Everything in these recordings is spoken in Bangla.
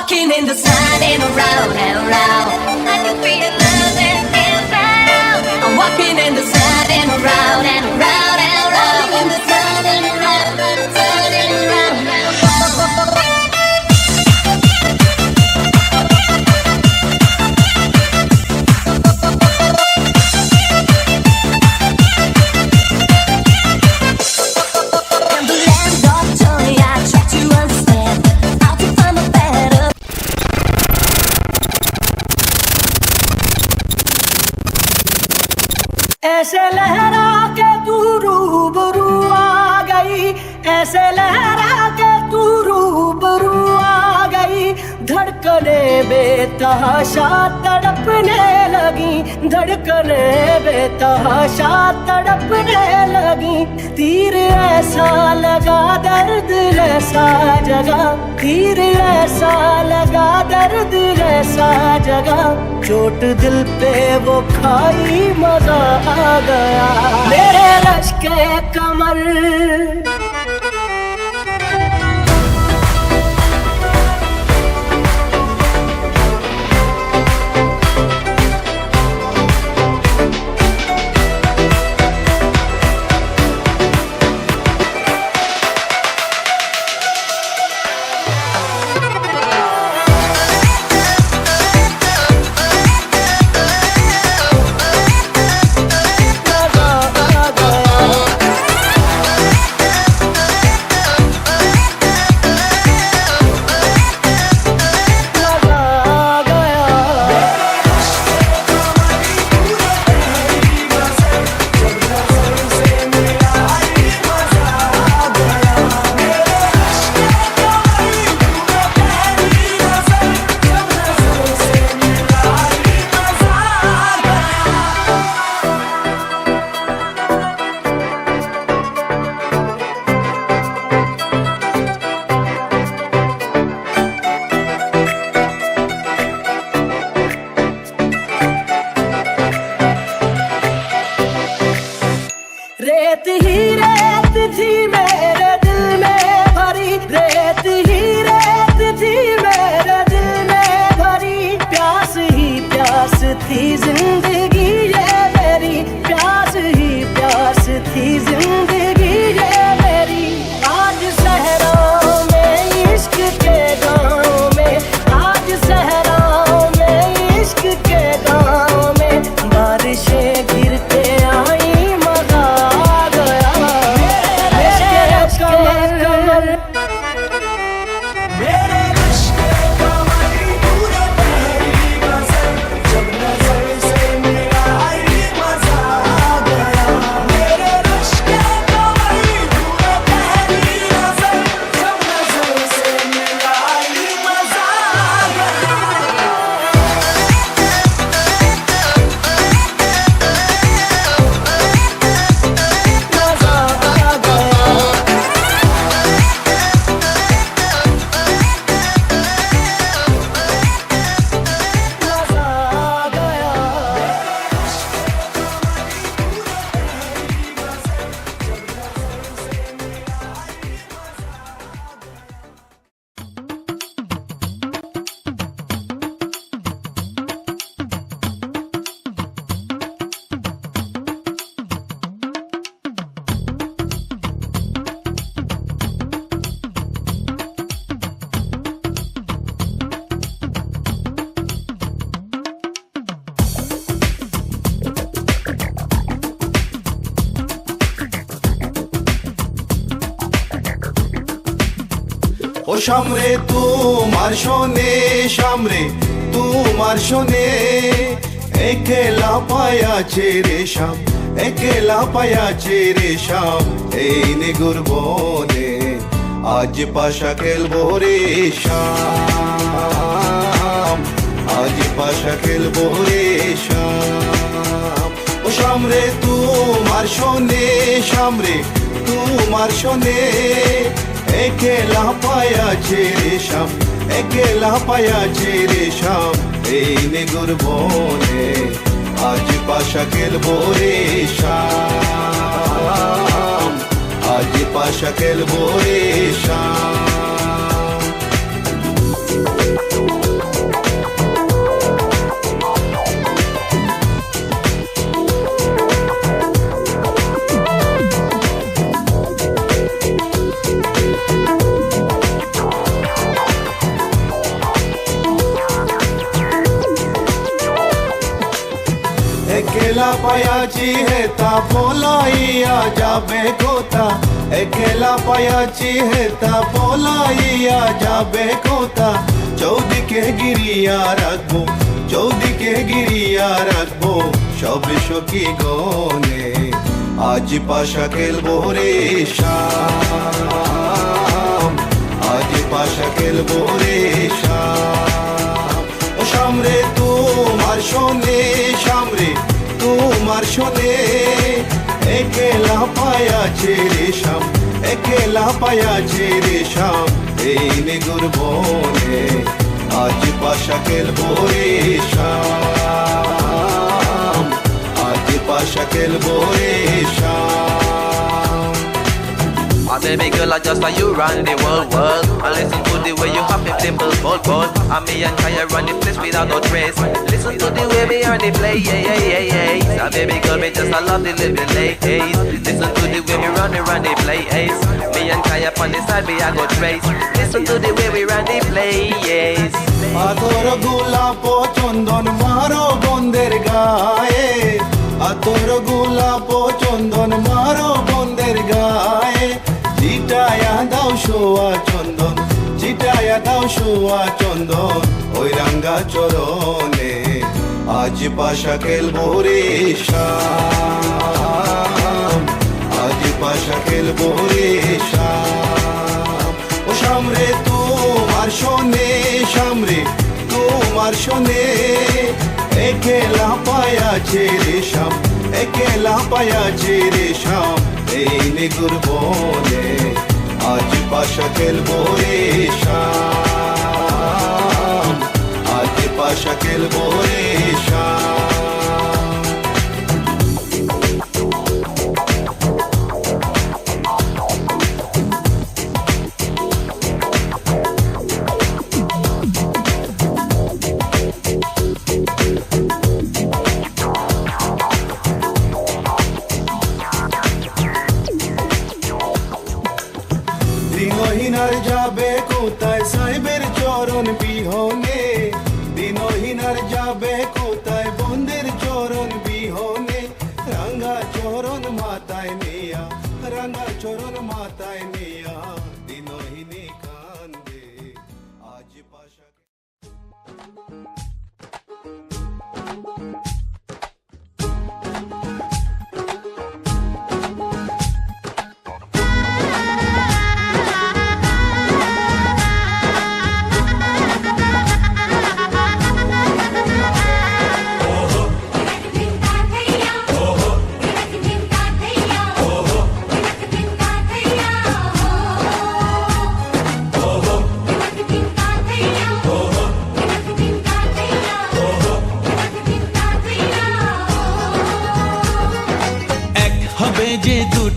walking in the sun and around and around. I can feel love and out. I'm walking in the sun and around and around and around. ऐसे लहरा के तू रूबरू आ गई। ऐसे लहरा के तू रूबरू आ गई। धड़कने बेतहाशा तड़पने लगी। धड़कने बेतहाशा तड़पने लगी। तीर ऐसा लगा दर्द, ऐसा जगा तीर ऐसा लगा दर्द ऐसा जगा चोट दिल पे वो खाई मज़ा आ गया। मेरे लश्के कमर थी जिंदगी সামরে তোমার শোনে সামরে তোমার শোনে। একেলা পায়াছে রেশাম একেলা পায়াছে রেশাম এই নিগুর বনে। আজ পাশা খেলব রে শাম আজ পাশা খেলব রে শাম ও সামরে তোমার শোনে সামরে তোমার শোনে। একেলা পায়াছে রেশাম একেলা পায়াছে রে এই নেগুর বনে আজ পাশা খেলব রেশাম আজ পাশা খেলব রে পায়াছি হেতা পলাইয়া যাবে কোথা? একেলা পায়াছি হেতা পলাইয়া যাবে কোথা? চৌদিকে গিরিয়া রাখব, চৌদিকে গিরিয়া রাখব, সব সখী গনে আজ পাশা খেলব রে শাম আজ পাশা খেলব রে শাম ও সামরে তোমার শোনে সামরে তোমার শোনে, একেলা পায়া ছেড়ে শাম একেলা পায়া ছেড়ে শাম এই নেগুর বনে আজ পাশা খেলব রে শাম, আজ পাশা খেলব রে শাম। My baby girl, I just like you run the world, world. I listen to the way you hop it, dimple, bold, bold. And me and Kaya run the place without no trace. Listen to the way we on the play, yeah, yeah, yeah, yeah. My baby girl, me just I love the living ladies. Listen to the way we run the run the play, ace. Me and Kaya on the side, we I go trace. Listen to the way we run the play, yes. আতর গোলাপ চন্দন মারো বন্দের গায়ে আতর গোলাপ চন্দন মারো বন্দের গায়ে চিটায়া দাও শোয়া চন্দন চিটায়া দাও শোয়া চন্দন ওই রাঙ্গা চরণে আজ পাশা খেলব রে আজ পাশা খেলব রে ও সামরে তোমার শোনে সামরে তোমার শোনে। একেলা পায়াছে রে শাম একেলা পায়াছে রে শাম এই নিগুর বনে আজ পাশা খেলব রে আজ পাশা খেলব রে দিনহীনার যাবে কোথায়? সাহেবের চরণ বিহনে।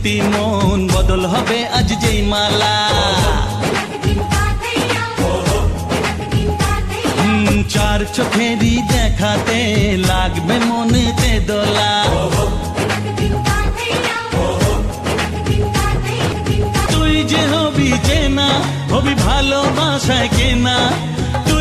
যে মন বদল হবে আজ যেই মালা। চার চোখেরই দেখাতে লাগবে মনেতে দোলা তুই যে হবি চেনা হবি ভালোবাসায় কেনা।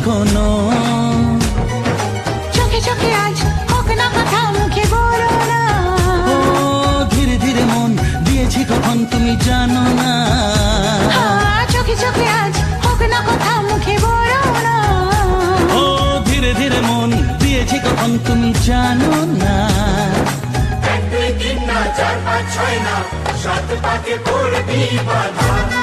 এখনও। চোখে চোখে আজ হোক না কথা মুখে বলো না। ধীরে ধীরে মন দিয়েছি কখন তুমি জানো না। চোখে চোখে আজ হোক না কথা মুখে বলো না। ও ধীরে ধীরে মন দিয়েছি কখন তুমি জানো না। এক দুই তিন না চার পাঁচ ছয় না সাত পাকে বাধা।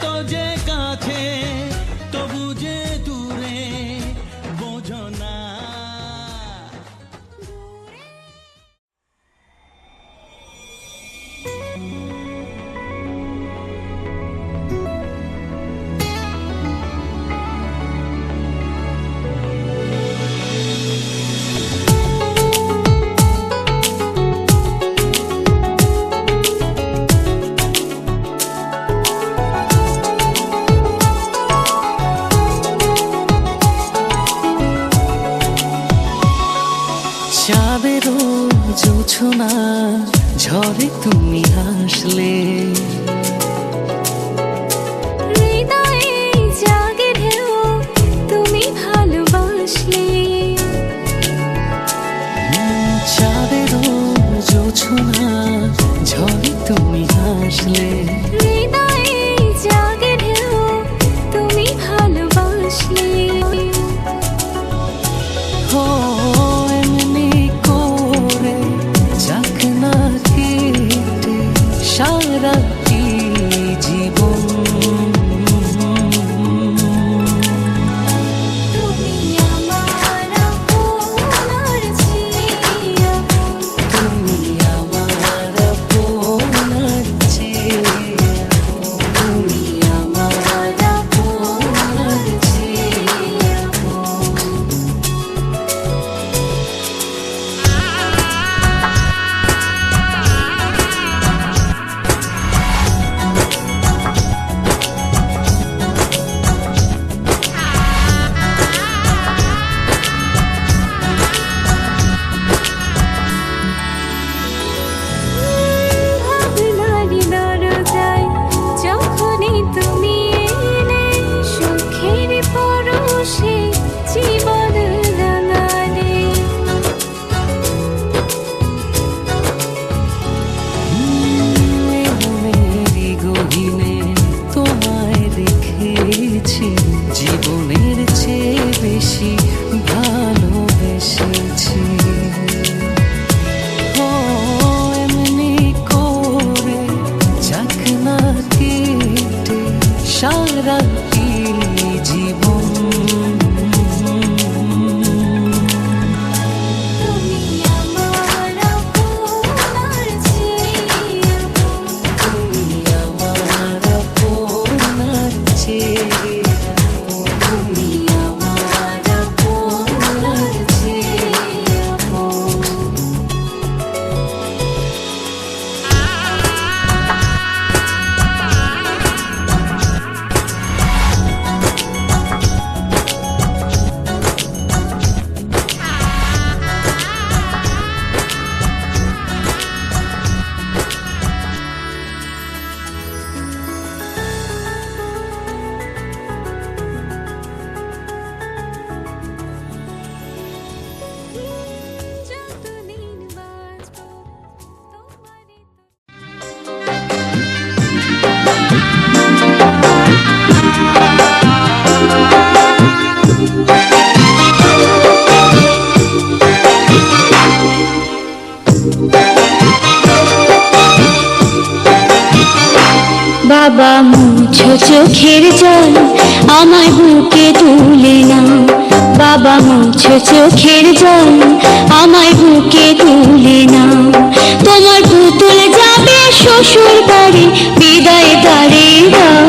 কত যে জোছনা ঝড়ে তুমি হাসলে। হৃদয়ে জাগে ঢেউ তুমি জোছনা ঝড়ে তুমি হাসলে। হৃদয়ে চোখের জল আমার বুকে তুলে নাও। বাবা মুছো চোখের জল আমার বুকে তুলে নাও। তোমার পুতুল যাবে শ্বশুর বাড়ি বিদায় দাঁড়িয়ে দাও।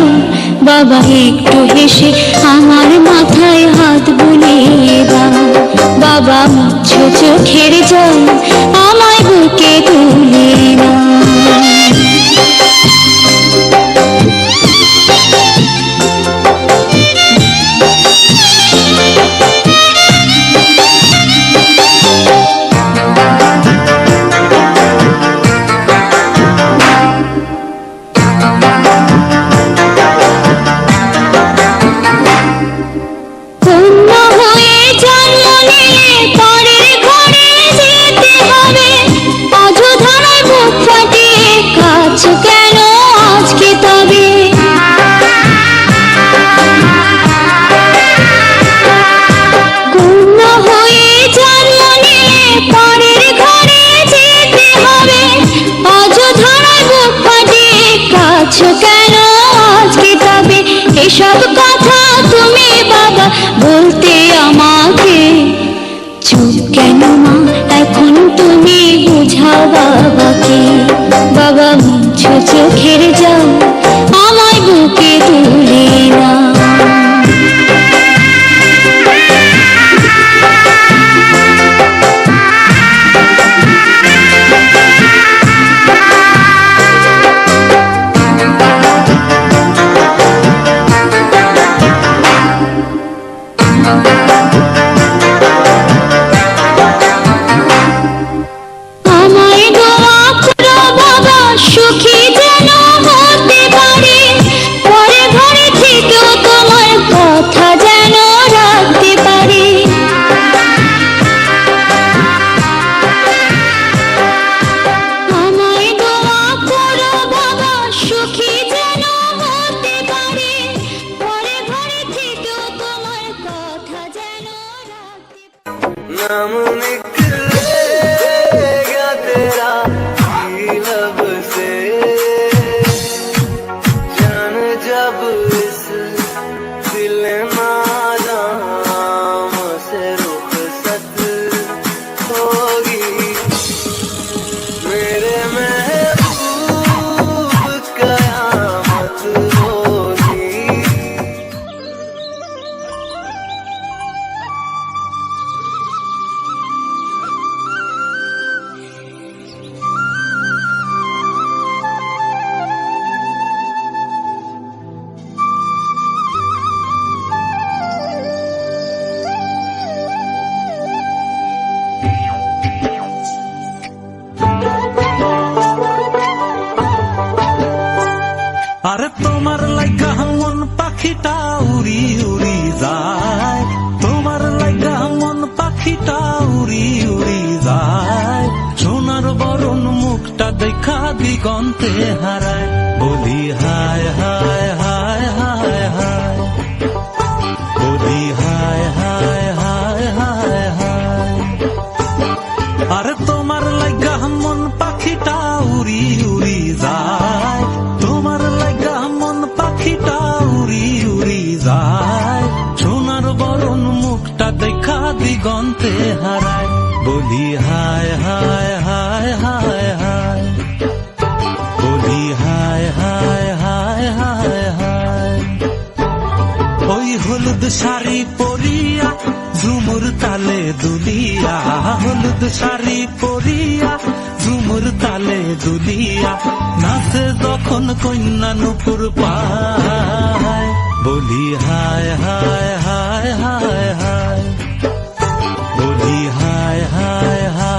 বাবা একটু হেসে I'm রাতে হারায় বলি হায় হায় হায় হায় হায়। বলি হায় হায় হায় হায় হায়। ওই হলুদ শাড়ি পরিয়া, ঝুমুর তালে দুলিয়া। হলুদ শাড়ি পরিয়া, ঝুমুর তালে দুলিয়া। নাচে যখন কন্যা নুপুর পায়, বলি হায় হায় হায় হায় হায়। Hi! Hi! Hi!